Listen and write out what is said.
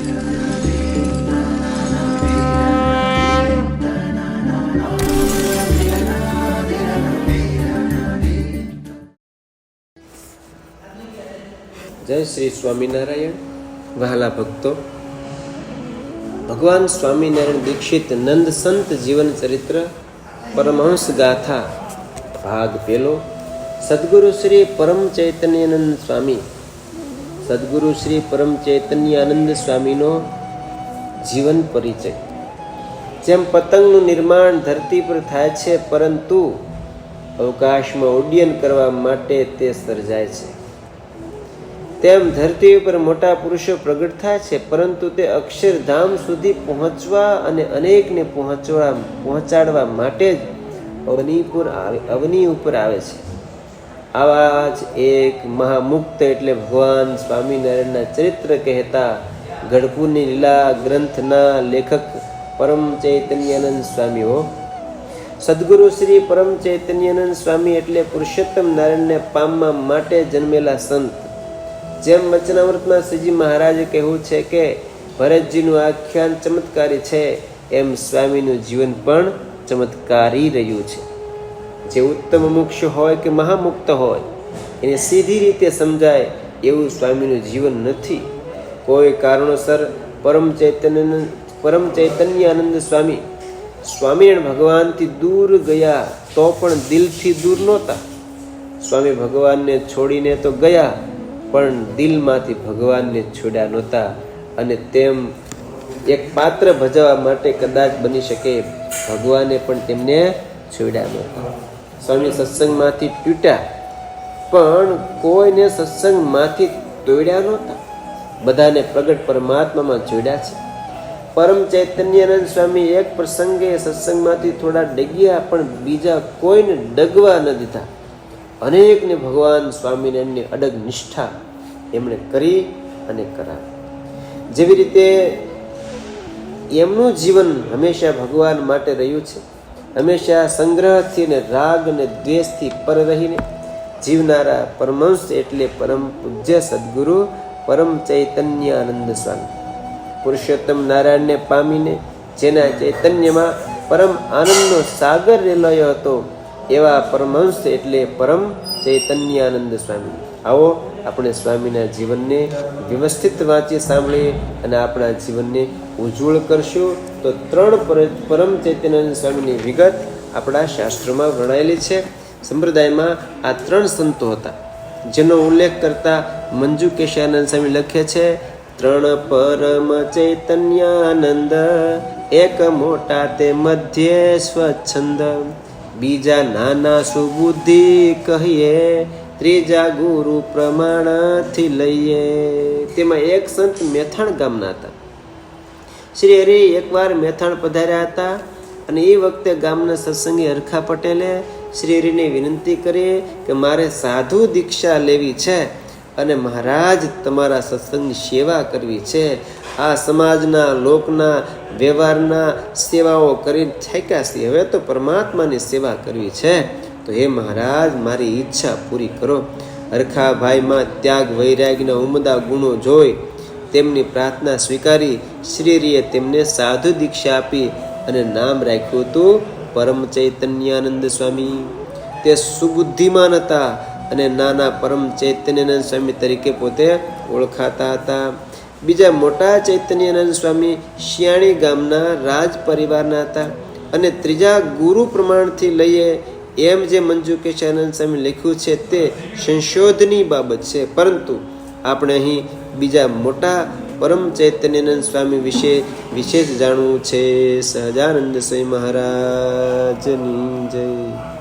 જય શ્રી સ્વામિનારાયણ. વહાલા ભક્તો. ભગવાન સ્વામિનારાયણ દીક્ષિત નંદ સંત જીવન ચરિત્ર પરમહંસ ગાથા ભાગ પેલો સદગુરુ શ્રી પરમ ચૈતન્યનંદ સ્વામી સદગુરુ શ્રી પરમ ચૈતન્યાનંદ સ્વામીનો જીવન પરિચય. જેમ પતંગનું નિર્માણ ધરતી પર થાય છે, પરંતુ અવકાશમાં ઉડ્ડયન કરવા માટે તે સર્જાય છે. તેમ ધરતી ઉપર મોટા પુરુષો પ્રગટ થાય છે, પરંતુ તે અક્ષરધામ સુધી પહોંચવા અને અનેકને પહોંચવા, પહોંચાડવા માટે જ અવની પર આવે, અવની ઉપર આવે છે. આવા જ એક મહામુક્ત એટલે ભગવાન સ્વામિનારાયણના ચરિત્ર કહેતા ગઢપુરની લીલા ગ્રંથના લેખક પરમ ચૈતન્યાનંદ સ્વામીઓ સદગુરુ શ્રી પરમ ચૈતન્યાનંદ સ્વામી એટલે પુરુષોત્તમ નારાયણને પામવા માટે જન્મેલા સંત. જેમ વચનામૃતમાં શ્રીજી મહારાજે કહેવું છે કે, ભરતજીનું આખ્યાન ચમત્કારી છે, એમ સ્વામીનું જીવન પણ ચમત્કારી રહ્યું છે. જે ઉત્તમ મોક્ષ હોય કે મહામુક્ત હોય, એને સીધી રીતે સમજાય એવું સ્વામીનું જીવન નથી. કોઈ કારણોસર પરમ ચૈતન્ય, પરમ ચૈતન્યાનંદ સ્વામી, સ્વામિનારાયણ ભગવાનથી દૂર ગયા તો પણ દિલથી દૂર નહોતા. સ્વામી ભગવાનને છોડીને તો ગયા, પણ દિલમાંથી ભગવાનને છોડ્યા નહોતા અને તેમ એક પાત્ર ભજવવા માટે કદાચ બની શકે, ભગવાને પણ તેમને છોડ્યા નહોતા. સ્વામી સત્સંગમાંથી તૂટ્યા. પણ કોઈને સત્સંગમાંથી તોડ્યા નહોતા. બધાને પ્રગટ પરમાત્મામાં જોડ્યા છે. પરમ ચૈતન્યાનંદ સ્વામી એક પ્રસંગે સત્સંગમાંથી થોડા ડગ્યા, પણ બીજા કોઈને ડગવા ન દીધા. અનેકને ભગવાન સ્વામિનારાયણની અડગ નિષ્ઠા એમણે કરી અને કરાવી. જેવી રીતે એમનું જીવન હંમેશા ભગવાન માટે રહ્યું છે. હંમેશા સંગ્રહથી ને રાગ અને દ્વેષથી પર રહીને જીવનારા પરમંશ એટલે પરમ પૂજ્ય સદગુરુ પરમ ચૈતન્યાનંદ સ્વામી. પુરુષોત્તમ નારાયણને પામીને જેના ચૈતન્યમાં પરમ આનંદનો સાગર રેલાયો હતો, એવા પરમહંસ એટલે પરમ ચૈતન્યાનંદ સ્વામી. આવો આપણે સ્વામીના જીવનને વ્યવસ્થિત વાંચી સાંભળીએ અને આપણા જીવનને ઉજ્જવળ કરશું તો ત્રણ પર- પરમ ચૈતન્યાનંદ સ્વામીની વિગત આપણા શાસ્ત્રોમાં વર્ણાયેલી છે. સંપ્રદાયમાં આ ત્રણ સંતો હતા, જેનો ઉલ્લેખ કરતા મંજુ કેશાનંદ સ્વામી લખે છે, ત્રણ પરમ ચૈતન્યાનંદ, એક મોટા તે મધ્ય સ્વચ્છંદ, બીજા નાના સુબુદ્ધિ કહીએ, ત્રીજા ગુરુ પ્રમાણથી લઈએ. તેમાં એક સંત મેથાણ ગામના હતા. શ્રી હરિ એકવાર મેથાણ પધાર્યા હતા અને એ વખતે ગામના સત્સંગી હરખા પટેલે શ્રી હરિને વિનંતી કરી કે મારે સાધુ દીક્ષા લેવી છે અને મહારાજ તમારા સત્સંગની સેવા કરવી છે. આ સમાજના, લોકના, વ્યવહારના સેવાઓ કરીને થાક્યા હવે તો પરમાત્માની સેવા કરવી છે. તો હે મહારાજ, મારી ઈચ્છા પૂરી કરો. હરખાભાઈમાં ત્યાગ વૈરાગ્યના ઉમદા ગુણો જોઈ તેમની પ્રાર્થના સ્વીકારી શ્રીરીએ તેમને સાધુ દીક્ષા આપી અને નામ રાખ્યું હતું પરમ ચૈતન્યાનંદ સ્વામી. તે સુબુદ્ધિમાન હતા અને નાના પરમ ચૈતન્યાનંદ સ્વામી તરીકે પોતે ઓળખાતા હતા. બીજા મોટા ચૈતન્યાનંદ સ્વામી શિયાણી ગામના રાજ પરિવારના હતા અને ત્રીજા ગુરુ પ્રમાણથી લઈએ એમ જે મંજુ કેશાનંદ સ્વામી લખ્યું છે તે સંશોધની બાબત છે. પરંતુ આપણે અહીં બીજા મોટા પરમ ચૈતન્યાનંદ સ્વામી વિશે વિશેષ જાણવું છે. સહજાનંદ સ્વામી મહારાજની જય.